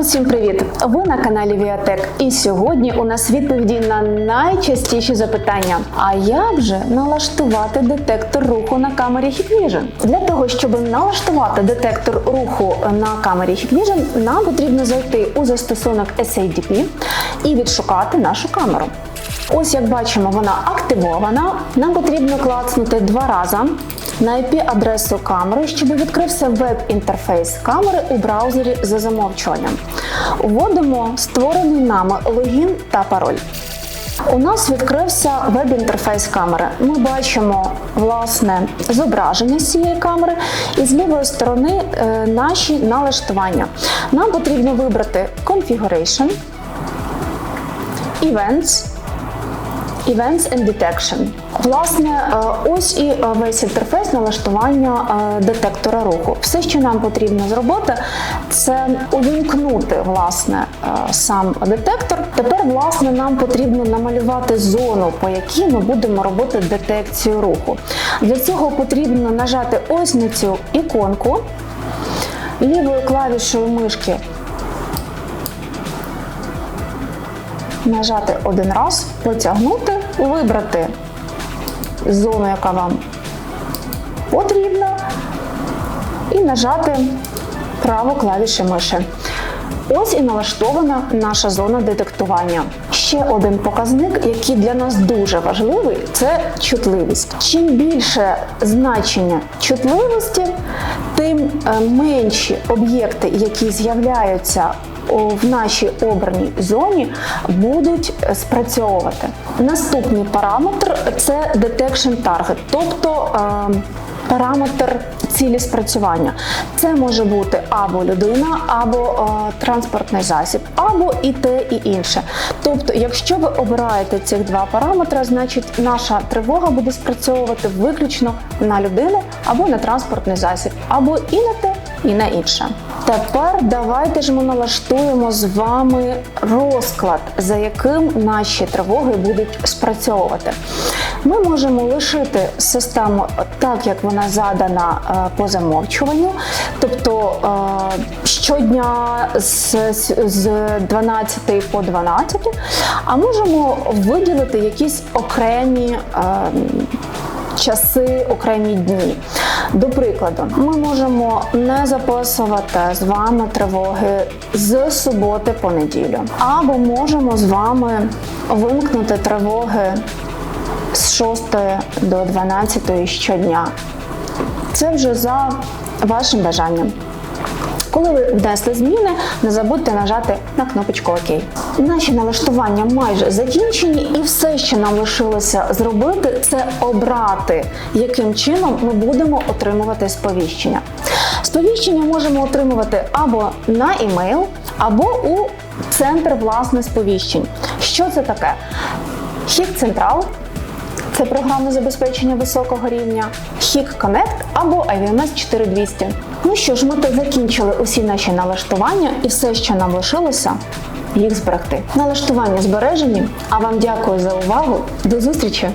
Усім привіт! Ви на каналі Віатек. І сьогодні у нас відповіді на найчастіші запитання. А як же налаштувати детектор руху на камері Hikvision? Для того, щоб налаштувати детектор руху на камері Hikvision, нам потрібно зайти у застосунок SADP і відшукати нашу камеру. Ось як бачимо, вона активована. Нам потрібно клацнути два рази на IP-адресу камери, щоб відкрився веб-інтерфейс камери у браузері за замовчуванням. Вводимо створений нами логін та пароль. У нас відкрився веб-інтерфейс камери. Ми бачимо власне зображення цієї камери, і з лівої сторони е, наші налаштування. Нам потрібно вибрати Configuration, Events, Events and Detection. Власне, е, ось і е, весь інтерфейс налаштування е, детектора руху. Все, що нам потрібно зробити, це увімкнути власне сам детектор. Тепер, власне, нам потрібно намалювати зону, по якій ми будемо робити детекцію руху. Для цього потрібно нажати ось на цю іконку лівою клавішою мишки нажати один раз, потягнути, вибрати зону, яка вам потрібна, і нажати праву клавіші миші. Ось і налаштована наша зона детектування. Ще один показник, який для нас дуже важливий, це чутливість. Чим більше значення чутливості, тим е, менші об'єкти, які з'являються в нашій обраній зоні, будуть е, спрацьовувати. Наступний параметр це detection target, тобто е, параметр цілі спрацювання. Це може бути або людина, або е, транспортний засіб, або і те, і інше. Тобто, якщо ви обираєте цих два параметри, значить наша тривога буде спрацьовувати виключно на людину або на транспортний засіб, або і на те, і на інше. Тепер давайте ж ми налаштуємо з вами розклад, за яким наші тривоги будуть спрацьовувати. Ми можемо лишити систему так, як вона задана е, по замовчуванню, тобто е, щодня з, з- з 12 по 12, а можемо виділити якісь окремі. Часи, окремі дні. До прикладу, ми можемо не записувати з вами тривоги з суботи по неділю, або можемо з вами вимкнути тривоги з 6 до 12 щодня. Це вже за вашим бажанням. Коли ви внесли зміни, не забудьте нажати на кнопочку ОК. Наші налаштування майже закінчені, і все, що нам лишилося зробити, це обрати, яким чином ми будемо отримувати сповіщення. Сповіщення можемо отримувати або на емейл, або у центр власне сповіщень. Що це таке? Хік Централ це програмне забезпечення високого рівня, HIC Connect або IVMS 4200. Ну що ж, ми так закінчили усі наші налаштування і все, що нам лишилося, їх зберегти. Налаштування збережені. А вам дякую за увагу. До зустрічі!